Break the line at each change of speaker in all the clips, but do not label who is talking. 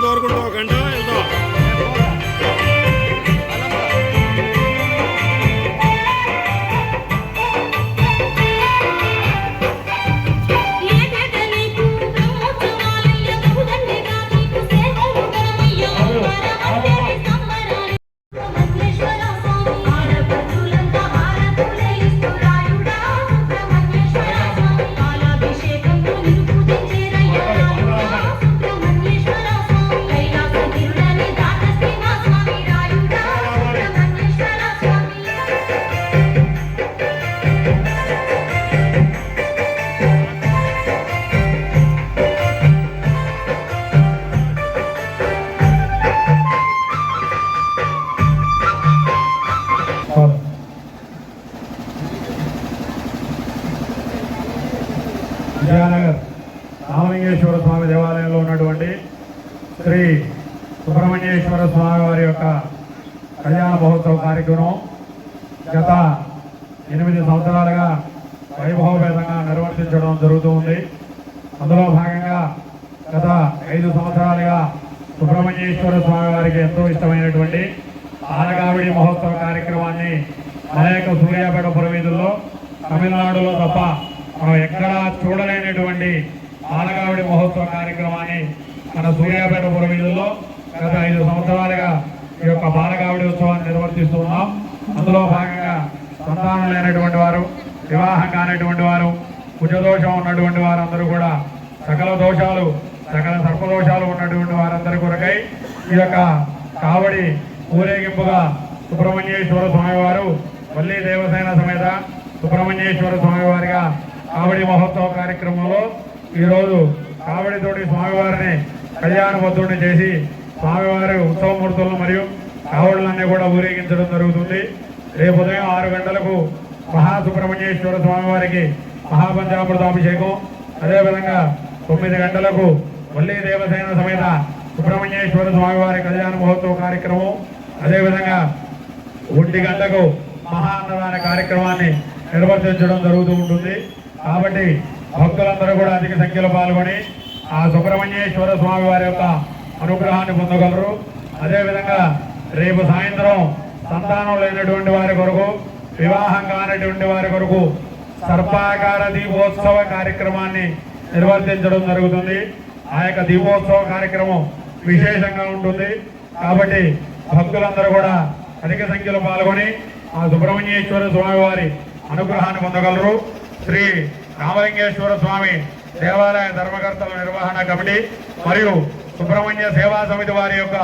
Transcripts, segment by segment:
కోరుకుంటూ ఒక గంట స్వామి వారి యొక్క కళ్యాణ మహోత్సవ కార్యక్రమం గత ఎనిమిది సంవత్సరాలుగా వైభవపేతంగా నిర్వర్తించడం జరుగుతూ ఉంది. అందులో భాగంగా గత ఐదు సంవత్సరాలుగా సుబ్రహ్మణ్యేశ్వర స్వామి వారికి ఎంతో ఇష్టమైనటువంటి ఆనగావిడి మహోత్సవ కార్యక్రమాన్ని అనేక సూర్యాపేట పురవీధుల్లో తమిళనాడులో తప్ప మనం ఎక్కడా చూడలేనటువంటి ఆనగావిడి మహోత్సవ కార్యక్రమాన్ని మన సూర్యాపేట పురవీధుల్లో గత ఐదు సంవత్సరాలుగా ఈ యొక్క బాలగావిడి ఉత్సవాన్ని నిర్వర్తిస్తున్నాం. అందులో భాగంగా సంతానం లేనటువంటి వారు వివాహం కానటువంటి వారు కుజదోషం ఉన్నటువంటి వారందరూ కూడా సకల దోషాలు సకల సర్పదోషాలు ఉన్నటువంటి వారందరి కొరకై ఈ యొక్క కావడి ఊరేగింపుగా సుబ్రహ్మణ్యేశ్వర స్వామి వారు వల్లి దేవసేన సమేత సుబ్రహ్మణ్యేశ్వర స్వామి వారిగా కావడి మహోత్సవ కార్యక్రమంలో ఈరోజు కావడితోటి స్వామివారిని కళ్యాణబద్ధుడిని చేసి స్వామివారి ఉత్సవమూర్తులను మరియు కావడులన్నీ కూడా ఊరేగించడం జరుగుతుంది. రేపు ఉదయం ఆరు గంటలకు మహాసుబ్రహ్మణ్యేశ్వర స్వామివారికి మహాపంచామృతాభిషేకం అదేవిధంగా తొమ్మిది గంటలకు వల్లి దేవసేన సమేత సుబ్రహ్మణ్యేశ్వర స్వామివారి కళ్యాణ మహోత్సవ కార్యక్రమం. అదేవిధంగా ఒంటి గంటకు మహా అన్నదాన కార్యక్రమాన్ని నిర్వర్తించడం జరుగుతూ ఉంటుంది. కాబట్టి భక్తులందరూ కూడా అధిక సంఖ్యలో పాల్గొని ఆ సుబ్రహ్మణ్యేశ్వర స్వామివారి యొక్క అనుగ్రహాన్ని పొందగలరు. అదేవిధంగా రేపు సాయంత్రం సంతానం లేనటువంటి వారి కొరకు వివాహం కానటువంటి వారి కొరకు సర్పాకార దీపోత్సవ కార్యక్రమాన్ని నిర్వర్తించడం జరుగుతుంది. ఆ యొక్క దీపోత్సవ కార్యక్రమం విశేషంగా ఉంటుంది. కాబట్టి భక్తులందరూ కూడా అధిక సంఖ్యలో పాల్గొని ఆ సుబ్రహ్మణ్యేశ్వర స్వామి వారి అనుగ్రహాన్ని పొందగలరు. శ్రీ రామలింగేశ్వర స్వామి దేవాలయ ధర్మకర్తల నిర్వహణ కమిటీ మరియు సుబ్రహ్మణ్య సేవా సమితి వారి యొక్క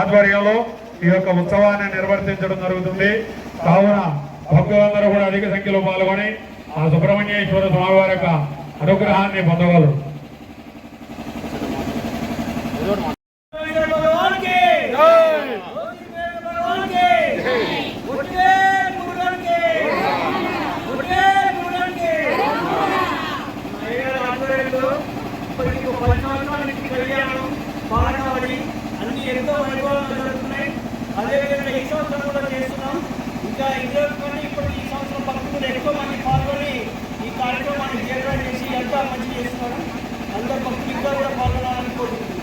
ఆధ్వర్యంలో ఈ యొక్క ఉత్సవాన్ని నిర్వర్తించడం జరుగుతుంది. కావున భక్తులందరూ కూడా అధిక సంఖ్యలో పాల్గొని ఆ సుబ్రహ్మణ్యేశ్వర స్వామి వారి యొక్క అనుగ్రహాన్ని పొందగలరు.
ఇప్పటికి ఒక పది కళ్యాణం అన్ని ఎంతో వైభవంగా జరుగుతున్నాయి. అదేవిధంగా ఈ సంవత్సరం కూడా చేస్తున్నాం. ఇంకా ఇదే కానీ ఇప్పుడు ఈ సంవత్సరం భక్తులు ఎక్కువ మంది పాల్గొని ఈ కార్యక్రమాన్ని జీర్ణం చేసి ఎంతో మంచి చేస్తున్నారు. అందరు భక్తులు ఇంకా కూడా పాల్గొనాలని కోరుకుంటున్నాం.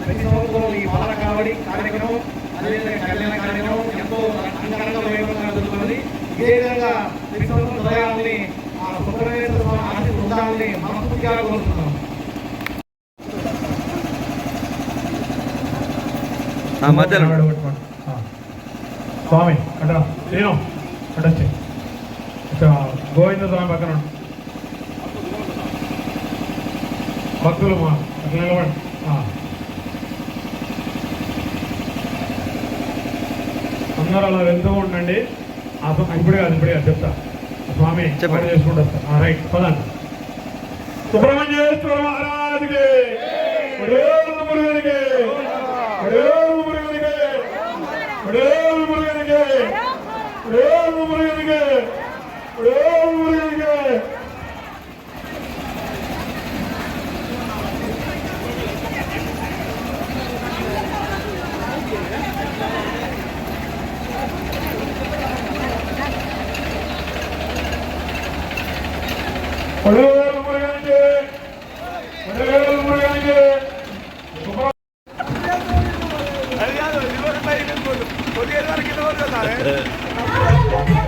ప్రతి సంవత్సరం ఈ బాల కావడి కార్యక్రమం అదేవిధంగా కళ్యాణ కార్యక్రమం ఎంతో అంగరంగ వైభవంగా జరుగుతుంది. ఇదే విధంగా ప్రతి సంవత్సరం జరగాలని ఆ సుబ్రహ్మణ్యేశ్వర స్వామి ఆశీస్సు ఉండాలని మనస్ఫూర్తిగా కోరుతున్నాం.
ఆ మధ్యలో.
ఆ. స్వామి అట నేను అటొచ్చి ఇక్కడ గోవింద స్వామి పక్కన. భక్తులు మా అట్లా నిలబడి. ఆ. అందరూ అలా వెళ్తూ ఉండండి ఆ స్వా- ఇప్పుడే కాదు ఇప్పుడే కాదు చెప్తా స్వామి
చెప్పండి.
ఫోన్ చేసుకుంటూ వస్తా ఆ, రైట్ పదండి సుబ్రహ్మణ్యేశ్వర మహారాజుకి ఒడేలు మురుగనికి ఒడేలు మురుగనికి ఒడేలు మురుగనికి ఒడేలు మురుగనికి ఒడేలు మురుగనికి
അറിയാതെ ഒരുപാട് പേര് പൊതുവെ ഇറങ്ങി തോന്നുന്നതാണ്